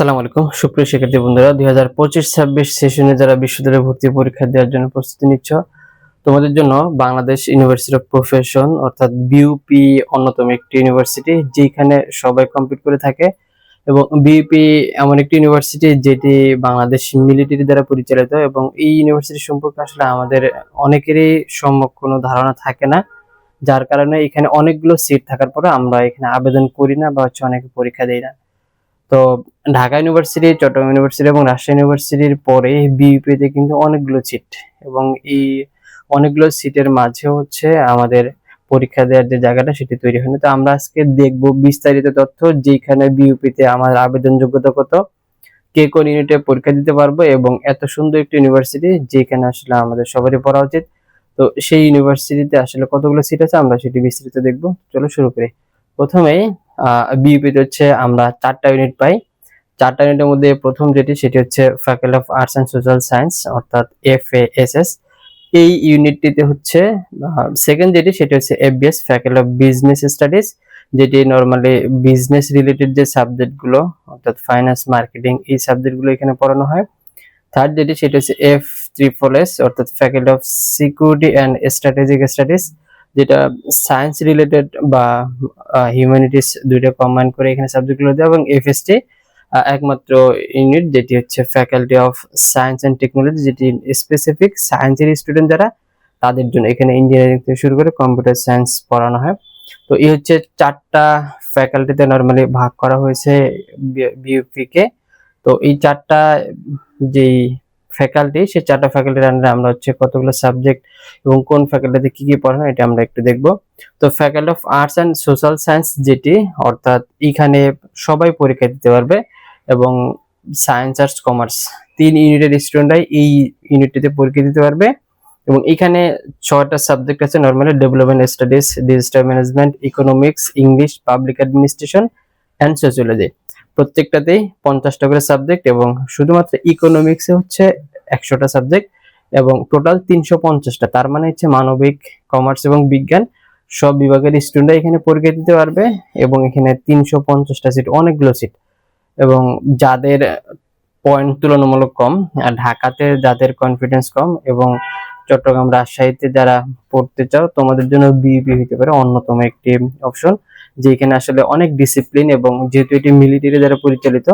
আসসালামু আলাইকুম। সুপ্রিয় শিক্ষার্থী বন্ধুরা, দুই হাজার পঁচিশ ছাব্বিশ সেশনে যারা বিশ্ববিদ্যালয়ে ভর্তি পরীক্ষা দেওয়ার জন্য প্রস্তুতি নিচ্ছ, তোমাদের জন্য বাংলাদেশ ইউনিভার্সিটি অফ প্রফেশন অর্থাৎ বিউপি অন্যতম একটি ইউনিভার্সিটি যেখানে সবাই কমপ্লিট করে থাকে। এবং বিউপি এমন একটি ইউনিভার্সিটি যেটি বাংলাদেশ মিলিটারি দ্বারা পরিচালিত, এবং এই ইউনিভার্সিটি সম্পর্কে আসলে আমাদের অনেকেরই সম্যক কোনো ধারণা থাকে না। যার কারণে এখানে অনেকগুলো সিট থাকার পরে আমরা এখানে আবেদন করি না বা হচ্ছে অনেকে পরীক্ষা দেই না। তো ঢাকা ইউনিভার্সিটি চট্টগ্রাম ইউনিভার্সিটি এবং রাজশাহী ইউনিভার্সিটির পরে বিইপি তে কিন্তু অনেকগুলো সিট এবং এই অনেকগুলো সিটের মাঝে হচ্ছে আমাদের পরীক্ষা দেওয়ার যে জায়গাটা সেটি তৈরি হয়নি। তো আমরা আজকে দেখব বিস্তারিত তথ্য যেখানে বিইউপি তে আমার আবেদন যোগ্যতা কত, কে কোন ইউনিটে পরীক্ষা দিতে পারব এবং এত সুন্দর একটি ইউনিভার্সিটি যেখানে আসলে আমাদের সবারই পড়া উচিত। তো সেই ইউনিভার্সিটিতে আসলে কতগুলো সিট আছে আমরা সেটি বিস্তারিত দেখব। চলো শুরু করি। প্রথমে বিইপিতে হচ্ছে আমরা চারটা ইউনিট পাই। চারটা ইউনিটের মধ্যে প্রথম যেটি, সেটি হচ্ছে faculty of arts and social science অর্থাৎ এফ এই ইউনিটটিতে হচ্ছে সেকেন্ড যেটি, সেটি হচ্ছে FBS faculty of business studies যেটি নর্মালি বিজনেস রিলেটেড যে সাবজেক্টগুলো অর্থাৎ ফাইন্যান্স মার্কেটিং এই সাবজেক্টগুলো এখানে পড়ানো হয়। থার্ড যেটি, সেটা হচ্ছে এফ ত্রিপল এস অর্থাৎ faculty of security and strategic studies যেটা সায়েন্স রিলেটেড বা হিউম্যানিটিস দুইটা কম্বাইন করে এখানে সাবজেক্টগুলো দেওয়া এবং এফএসটি একমাত্র ইউনিট যেটি হচ্ছে faculty of science and technology যেটি স্পেসিফিক সায়েন্সের স্টুডেন্ট যারা, তাদের জন্য এখানে ইঞ্জিনিয়ারিং থেকে শুরু করে কম্পিউটার সায়েন্স পড়ানো হয়। তো এই হচ্ছে চারটা ফ্যাকাল্টিতে নর্মালি ভাগ করা হয়েছে বিউপি কে। তো এই চারটা যেই ফ্যাকাল্টি সেই চারটা ফ্যাকাল্টির আন্ডারে আমরা হচ্ছে কতগুলো সাবজেক্ট এবং কোন ফ্যাকাল্টিতে কি কি পড়ানো, এটা আমরা একটু দেখব। তো faculty of arts and social science যেটি, অর্থাৎ এখানে সবাই পরীক্ষা দিতে পারবে এবং সায়েন্স আর্টস কমার্স তিন ইউনিটের স্টুডেন্টরাই এই ইউনিটটিতে পরীক্ষা দিতে পারবে এবং এখানে ছয়টা সাবজেক্ট আছে normally development studies digital management economics English public administration and sociology প্রত্যেকটাতেই পঞ্চাশটা করে সাবজেক্ট এবং শুধুমাত্র ইকোনমিক্সে হচ্ছে একশোটা সাবজেক্ট এবং টোটাল তিনশো পঞ্চাশটা। তার মানে হচ্ছে মানবিক কমার্স এবং বিজ্ঞান সব বিভাগের স্টুডেন্টরা এখানে পরীক্ষা দিতে পারবে এবং এখানে তিনশো পঞ্চাশটা সিট অনেকগুলো সিট এবং যাদের পয়েন্ট তুলনামূলক কম, আর ঢাকাতে যাদের কনফিডেন্স কম এবং চট্টগ্রাম রাজশাহীতে যারা পড়তে চাও, তোমাদের জন্য বিইপি হতে পারে অন্যতম একটি অপশন যেখানে আসলে অনেক ডিসিপ্লিন এবং যেহেতু এটি মিলিটারি দ্বারা পরিচালিত,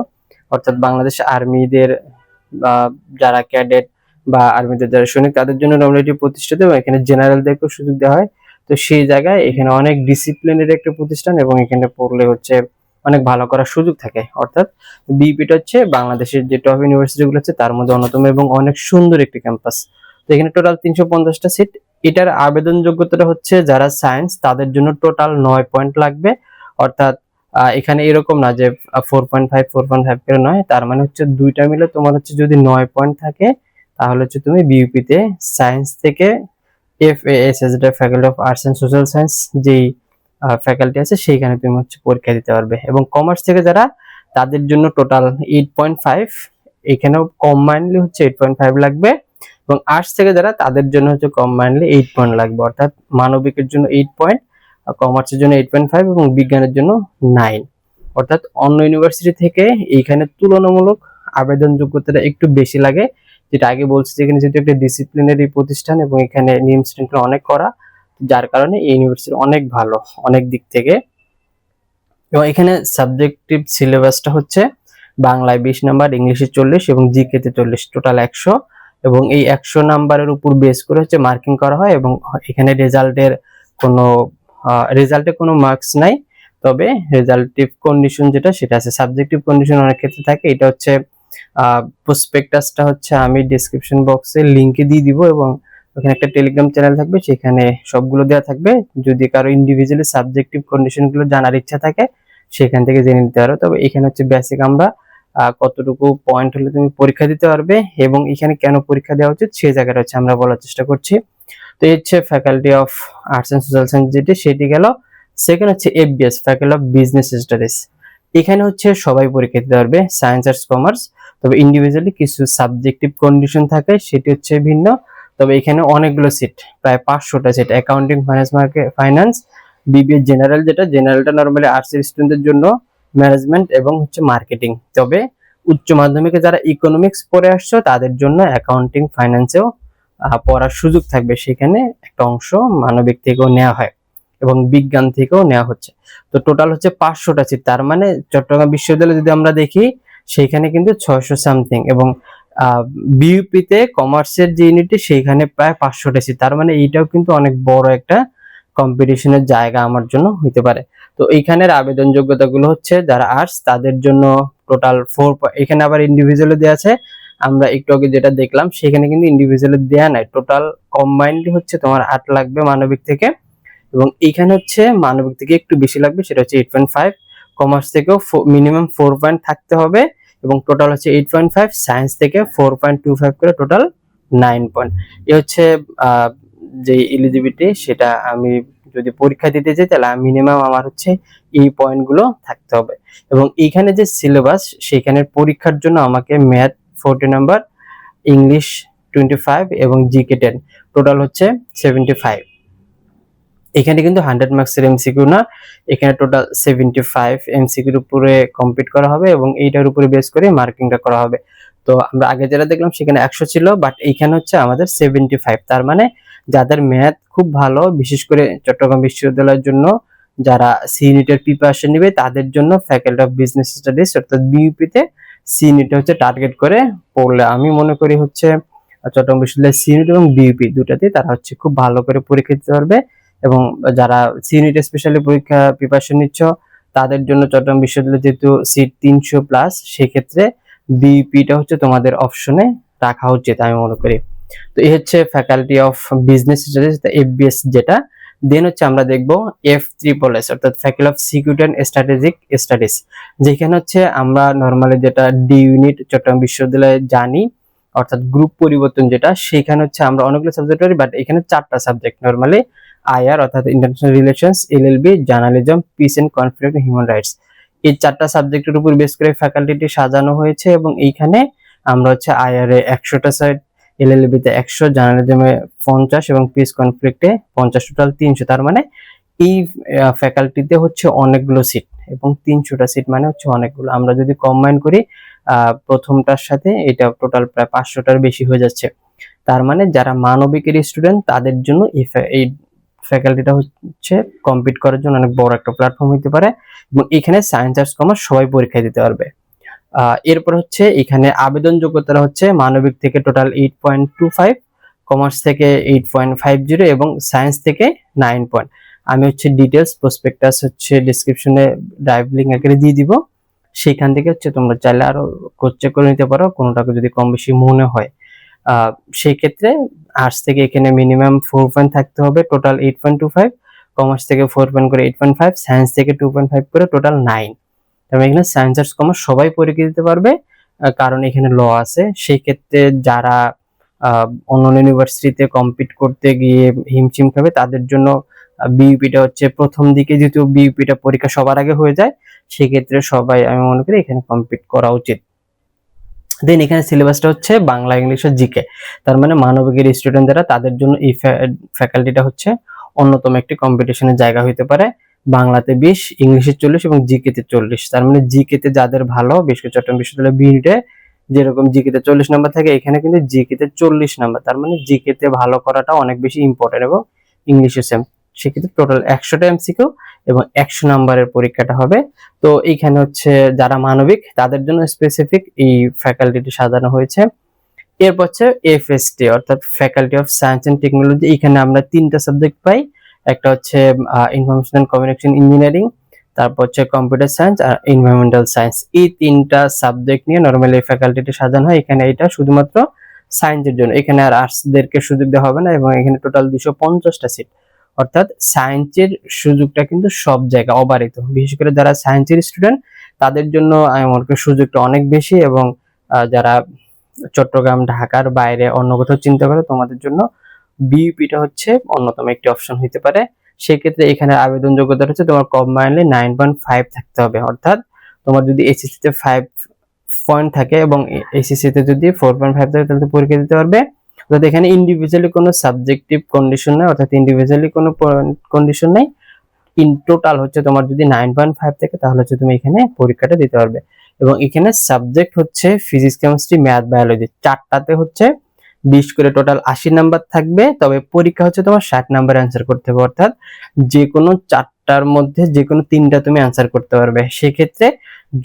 অর্থাৎ বাংলাদেশ আর্মিদের যারা ক্যাডেট বা আর্মিদের যারা সৈনিক, তাদের জন্য নর্মালি প্রতিষ্ঠিত এবং এখানে জেনারেলদেরকেও সুযোগ দেওয়া হয়। তো সেই জায়গায় এখানে অনেক ডিসিপ্লিনের একটা প্রতিষ্ঠান এবং এখানে পড়লে হচ্ছে অনেক ভালো করার সুযোগ থাকে। অর্থাৎ বিপিটা হচ্ছে বাংলাদেশের যে টপ ইউনিভার্সিটিগুলো আছে, তার মধ্যে অন্যতম এবং অনেক সুন্দর একটি ক্যাম্পাস তো এখানে টোটাল তিনশো পঞ্চাশটা সিট এটার আবেদন যোগ্যতাটা হচ্ছে যারা সায়েন্স তাদের জন্য টোটাল নয় পয়েন্ট লাগবে। অর্থাৎ এখানে এরকম না যে four point five four point five করে নয়। তার মানে হচ্ছে দুইটা মিলে তোমার হচ্ছে যদি নয় পয়েন্ট থাকে, তাহলে হচ্ছে তুমি বিউপিতে সায়েন্স থেকে F S S faculty of arts and social science যেই ফ্যাকাল্টি আছে, সেইখানে তুমি হচ্ছে পরীক্ষা দিতে পারবে। এবং কমার্স থেকে যারা, তাদের জন্য টোটাল এইট পয়েন্ট ফাইভ এখানেও কম্বাইনলি হচ্ছে এইট পয়েন্ট ফাইভ লাগবে। এবং আর্টস থেকে যারা, তাদের জন্য হচ্ছে কম্বাইনলি এইট পয়েন্ট লাগবে। অর্থাৎ মানবিকের জন্য এইট পয়েন্ট কমার্সের জন্য এইট পয়েন্ট ফাইভ এবং বিজ্ঞানের জন্য নাইন অর্থাৎ অন্য ইউনিভার্সিটি থেকে এইখানে তুলনামূলক আবেদন যোগ্যতাটা একটু বেশি লাগে। যেটা আগে বলছি যে এখানে যেহেতু একটা ডিসিপ্লিনারি প্রতিষ্ঠান এবং এখানে নিয়ম শৃঙ্খলা অনেক করা, যার কারণে এই ইউনিভার্সিটি অনেক ভালো, অনেক দিক থেকে। এবং এখানে সাবজেক্টিভ সিলেবাসটা হচ্ছে বাংলায় বিশ নাম্বার, ইংলিশে চল্লিশ এবং জিকেতে চল্লিশ টোটাল একশো। এবং এই একশো নাম্বারের উপর বেস করে হচ্ছে মার্কিং করা হয় এবং এখানে রেজাল্টের কোনো রেজাল্টে কোনো মার্কস নাই, তবে রেজাল্টিভ কন্ডিশন যেটা সেটা আছে। সাবজেক্টিভ কন্ডিশন অনেক ক্ষেত্রে থাকে। এটা হচ্ছে প্রসপেক্টাসটা হচ্ছে আমি ডিসক্রিপশন বক্সে লিঙ্কে দিয়ে দিব এবং ওখানে একটা টেলিগ্রাম চ্যানেল থাকবে, সেখানে সবগুলো দেওয়া থাকবে। যদি কারও ইন্ডিভিজুয়ালি সাবজেক্টিভ কন্ডিশনগুলো জানার ইচ্ছা থাকে, সেখান থেকে জেনে নিতে পারো। তবে এখানে হচ্ছে বেসিক আমরা কতটুকু পয়েন্ট হলে তুমি পরীক্ষা দিতে পারবে এবং এখানে কেন পরীক্ষা দেওয়া উচিত সেই জায়গাটা হচ্ছে আমরা বলার চেষ্টা করছি। তো এই হচ্ছে faculty of arts and social science যেটি, সেটি গেল। সেকেন্ড হচ্ছে FBS faculty of business studies এখানে হচ্ছে সবাই পরীক্ষা দিতে পারবে সায়েন্স আর্টস কমার্স তবে ইন্ডিভিজুয়ালি কিছু সাবজেক্টিভ কন্ডিশন থাকে, সেটি হচ্ছে ভিন্ন। তবে এখানে অনেকগুলো সিট প্রায় পাঁচশোটা seat accounting finance market finance BBA general যেটা জেনারেলটা নর্মালি আর্টস স্টুডেন্টদের জন্য। ম্যানেজমেন্ট এবং হচ্ছে মার্কেটিং তবে উচ্চ মাধ্যমিকে যারা ইকোনমিক্স পড়ে আসছো, তাদের জন্য অ্যাকাউন্টিং ফাইন্যান্সেও পড়ার সুযোগ থাকবে সেখানে একটা অংশ মানবিক থেকেও নেওয়া হয় এবং বিজ্ঞান থেকেও নেওয়া হচ্ছে। তো টোটাল হচ্ছে পাঁচশোটা সিট তার মানে চট্টগ্রাম বিশ্ববিদ্যালয়ে যদি আমরা দেখি সেইখানে কিন্তু ছয়শো সামথিং এবং বিইউপিতে কমার্সের যে ইউনিটটি সেইখানে প্রায় পাঁচশোটা সিট তার মানে এইটাও কিন্তু অনেক বড় একটা কম্পিটিশনের জায়গা আমার জন্য হইতে পারে। তো এইখানের আবেদন যোগ্যতাগুলো হচ্ছে যারা আর্টস তাদের জন্য টোটাল ফোর এখানে আবার ইন্ডিভিজুয়ালি দেওয়া আছে আমরা একটু আগে যেটা দেখলাম, সেখানে কিন্তু ইন্ডিভিজুয়ালি দেয়া নাই। টোটাল কম্বাইন্ডলি হচ্ছে তোমার আট লাগবে মানবিক থেকে। এবং এইখানে হচ্ছে মানবিক থেকে একটু বেশি লাগবে, সেটা হচ্ছে এইট পয়েন্ট ফাইভ কমার্স থেকেও মিনিমাম ফোর পয়েন্ট থাকতে হবে। এবং টোটাল হচ্ছে এইট পয়েন্ট ফাইভ সায়েন্স থেকে ফোর পয়েন্ট টু ফাইভ করে টোটাল নাইন পয়েন্ট এ হচ্ছে যে এলিজিবিলিটি সেটা আমি যদি পরীক্ষা দিতে যাই, তাহলে মিনিমাম আমার হচ্ছে এই পয়েন্টগুলো থাকতে হবে। এবং এইখানে যে সিলেবাস সেখানের পরীক্ষার জন্য আমাকে math forty number English twenty five এবং জিকে টেন টোটাল হচ্ছে সেভেন্টি ফাইভ এখানে কিন্তু হান্ড্রেড মার্কসের এমসিকিউ না, এখানে টোটাল সেভেন্টি ফাইভ এমসিকিউর উপরে কমপ্লিট করা হবে এবং এইটার উপরে বেস করে মার্কিংটা করা হবে। তো আমরা আগে যেটা দেখলাম সেখানে একশো ছিল বাট এইখানে হচ্ছে আমাদের সেভেন্টি ফাইভ তার মানে যাদের ম্যাথ খুব ভালো, বিশেষ করে চট্টগ্রাম বিশ্ববিদ্যালয়ের জন্য, যারা সি ইউনিটের প্রিপারেশন নেবে, তাদের জন্য ফ্যাকাল্টি অফ বিজনেস স্টাডিজ অর্থাৎ বিইউপিতে সি হচ্ছে টার্গেট করে পড়লে আমি মনে করি হচ্ছে চট্টগ্রাম বিশ্ববিদ্যালয়ের সি ইউনিট এবং বিইউপি দুটাতেই তারা হচ্ছে খুব ভালো করে পরীক্ষা দিতে পারবে এবং যারা সি ইউনিট স্পেশালি পরীক্ষা প্রিপারেশন নিচ্ছ, তাদের জন্য চট্টগ্রাম বিশ্ববিদ্যালয়ে যেহেতু সিট তিনশো প্লাস সেক্ষেত্রে বিইপিটা হচ্ছে তোমাদের অপশনে রাখা উচিত আমি মনে করি। তো এই হচ্ছে faculty of business studies FBS যেটা। দেন হচ্ছে আমরা দেখব এফ ট্রিপল এস অর্থাৎ faculty of security and strategic studies যেখানে হচ্ছে আমরা নর্মালি যেটা ডি ইউনিট চট্টগ্রাম বিশ্ববিদ্যালয়ে জানি, অর্থাৎ গ্রুপ পরিবর্তন যেটা, সেখানে হচ্ছে আমরা অনেকগুলো সাবজেক্ট পারি বাট এখানে চারটা সাবজেক্ট নর্মালি আইআর অর্থাৎ international relations LLB journalism peace and conflict human rights এই চারটা সাবজেক্টের উপর বেস করে ফ্যাকাল্টিটি সাজানো হয়েছে এবং এইখানে আমরা হচ্ছে আইআর এ একশোটা সাইড এলএলবি তে একশো, জার্নালিজমে পঞ্চাশ এবং পিস কনফ্লিক্টে পঞ্চাশ, টোটাল তিনশো। তার মানে এই ফ্যাকাল্টিতে হচ্ছে অনেকগুলো সিট এবং তিনশোটা সিট মানে হচ্ছে অনেকগুলো। আমরা যদি কম্বাইন করি প্রথমটার সাথে এটা টোটাল প্রায় পাঁচশোটার বেশি হয়ে যাচ্ছে। তার মানে যারা মানবিকের স্টুডেন্ট তাদের জন্য এই ফ্যা- এই ফ্যাকাল্টিটা হচ্ছে কম্পিট করার জন্য অনেক বড় একটা প্ল্যাটফর্ম হতে পারে এবং এখানে সায়েন্স আর্টস কমার্স সবাই পরীক্ষা দিতে পারবে। এরপর হচ্ছে এখানে আবেদন যোগ্যতা হচ্ছে মানবিক থেকে total eight point two five commerce থেকে এইট পয়েন্ট ফাইভ জিরো এবং সায়েন্স থেকে নাইন পয়েন্ট আমি হচ্ছে ডিটেলস প্রসপেক্টাস হচ্ছে ডিসক্রিপশনে ড্রাইভ লিঙ্ক আকারে দিয়ে দিব। সেইখান থেকে হচ্ছে তোমরা চাইলে আরও চেক করে নিতে পারো, কোনোটাকে যদি কম বেশি মনে হয়। সেই ক্ষেত্রে আর্টস থেকে এখানে মিনিমাম ফোর পয়েন্ট থাকতে হবে total eight point two five commerce থেকে ফোর পয়েন্ট করে এইট পয়েন্ট ফাইভ সায়েন্স থেকে টু পয়েন্ট ফাইভ করে টোটাল নাইন তবে এখানে সায়েন্স আর্টস কমার্স সবাই পরীক্ষা দিতে পারবে কারণ এখানে ল আছে। সেই ক্ষেত্রে যারা অন্যান্য ইউনিভার্সিটিতে কম্পিট করতে গিয়ে হিমচিম খাবে, তাদের জন্য বিইপিটা হচ্ছে প্রথম দিকে যেহেতু বিইপিটা পরীক্ষা সবার আগে হয়ে যায় সেক্ষেত্রে সবাই আমি মনে করি এখানে কম্পিট করা উচিত। দেন এখানে সিলেবাসটা হচ্ছে বাংলা, ইংলিশ ও জিকে তার মানে মানবিকের স্টুডেন্ট যারা, তাদের জন্য এই ফ্যাকাল্টিটা হচ্ছে অন্যতম একটি কম্পিটিশনের জায়গা হইতে পারে। বাংলাতে বিশ, ইংলিশে চল্লিশ এবং জিকে তে চল্লিশ। তার মানে জিকে তে যাদের ভালো বিশেষ করে চট্টগ্রাম বিশ্ববিদ্যালয় বিউনিটে যেরকম জিকে তে চল্লিশ নাম্বার থাকে, এখানে কিন্তু জিকে তে চল্লিশ নাম্বার। তার মানে জিকে তে ভালো করাটা অনেক বেশি ইম্পর্টেন্ট এবং ইংলিশে সেম সেক্ষেত্রে টোটাল একশোটা এমসিকিউ এবং একশো নাম্বারের পরীক্ষাটা হবে। তো এইখানে হচ্ছে যারা মানবিক, তাদের জন্য স্পেসিফিক এই ফ্যাকাল্টিটি সাজানো হয়েছে। এরপর হচ্ছে এফএসটি অর্থাৎ faculty of science and technology এখানে আমরা তিনটা সাবজেক্ট পাই। একটা হচ্ছে ইনফরমেশন কমিউনিকেশন ইঞ্জিনিয়ারিং তারপর হচ্ছে কম্পিউটার সায়েন্স আর এনভায়রনমেন্টাল সায়েন্স এই তিনটা সাবজেক্ট নিয়ে নর্মালি ফ্যাকাল্টিটি সাজানো হয়। এখানে এটা শুধুমাত্র সায়েন্সের জন্য। এখানে আর আর্টসদেরকে সুযোগ দেওয়া হবে না এবং এখানে টোটাল দুশো পঞ্চাশটা সিট অর্থাৎ সায়েন্সের সুযোগটা কিন্তু সব জায়গায় অবারিত। বিশেষ করে যারা সায়েন্সের স্টুডেন্ট তাদের জন্য আমি করি সুযোগটা অনেক বেশি এবং যারা চট্টগ্রাম, ঢাকার বাইরে অন্য কোথাও চিন্তা করে, তোমাদের জন্য বিইপিটা হচ্ছে অন্যতম একটি অপশন হতে পারে। সেক্ষেত্রে এখানে আবেদন যোগ্যতা হচ্ছে তোমার কম্বাইনলি নাইন পয়েন্ট ফাইভ থাকতে হবে। অর্থাৎ তোমার যদি এসএসসি তে ফাইভ পয়েন্ট থাকে এবং এসএসসি তে যদি ফোর পয়েন্ট ফাইভ থাকে, তাহলে পরীক্ষা দিতে পারবে। অর্থাৎ এখানে ইন্ডিভিজুয়ালি কোনো সাবজেক্টিভ কন্ডিশন নেই, অর্থাৎ ইন্ডিভিজুয়ালি কোনো কন্ডিশন নেই। ইন টোটাল হচ্ছে তোমার যদি নাইন পয়েন্ট ফাইভ থাকে, তাহলে হচ্ছে তুমি এখানে পরীক্ষাটা দিতে পারবে। এবং এখানে সাবজেক্ট হচ্ছে ফিজিক্স কেমিস্ট্রি ম্যাথ বায়োলজি চারটাতে হচ্ছে বিশ করে টোটাল আশি নাম্বার থাকবে, তবে পরীক্ষা হচ্ছে তোমার ষাট নাম্বার অ্যান্সার করতে হবে, অর্থাৎ যে কোনো চারটার মধ্যে যে কোনো তিনটা তুমি অ্যান্সার করতে পারবে। সেক্ষেত্রে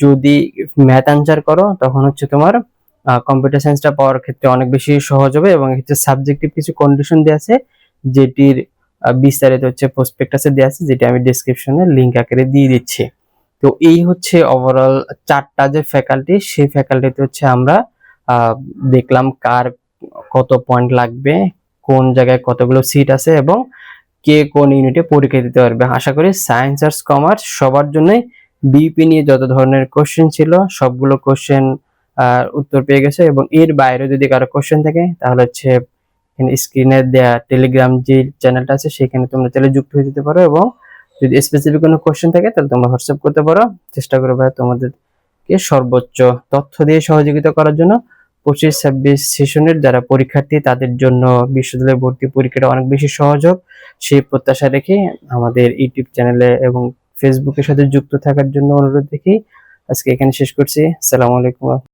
যদি ম্যাথ অ্যান্সার করো, তখন হচ্ছে তোমার কম্পিউটার সায়েন্সটা পাওয়ার ক্ষেত্রে অনেক বেশি সহজ হবে এবং এক্ষেত্রে সাবজেক্টিভ কিছু কন্ডিশন দেওয়া আছে, যেটির বিস্তারিত হচ্ছে প্রসপেক্টাসে দেওয়া আছে, যেটি আমি ডিসক্রিপশনে লিঙ্ক আকারে দিয়ে দিচ্ছি। তো এই হচ্ছে ওভারঅল চারটা যে ফ্যাকাল্টি সেই ফ্যাকাল্টিতে হচ্ছে আমরা দেখলাম কার কত পয়েন্ট লাগবে, কোন জায়গায় কতগুলো সিট আছে এবং কে কোন ইউনিটে পরীক্ষা দিতে পারবে। আশা করি সায়েন্স আর্টস কমার্স সবার জন্যই বিপি নিয়ে যত ধরনের কোশ্চেন ছিল, সবগুলো কোশ্চেন উত্তর পেয়ে গেছে এবং এর বাইরে যদি কারও কোশ্চেন থাকে, তাহলে হচ্ছে স্ক্রিনে দেয়া টেলিগ্রাম যে চ্যানেলটা আছে, সেখানে তোমরা চাইলে যুক্ত হয়ে যেতে পারো এবং যদি স্পেসিফিক কোনো কোশ্চেন থাকে, তাহলে তোমরা হোয়াটসঅ্যাপ করতে পারো। চেষ্টা করব ভাই তোমাদেরকে সর্বোচ্চ তথ্য দিয়ে সহযোগিতা করার জন্য। পঁচিশ, ছাব্বিশ সেশনের যারা পরীক্ষার্থী, তাদের জন্য বিশ্ববিদ্যালয় ভর্তি পরীক্ষাটা অনেক বেশি সহজ হোক। সেই প্রত্যাশা রেখে আমাদের ইউটিউব চ্যানেলে এবং ফেসবুকের সাথে যুক্ত থাকার জন্য অনুরোধ রেখেই আজকে এখানে শেষ করছি। সালাম আলাইকুম।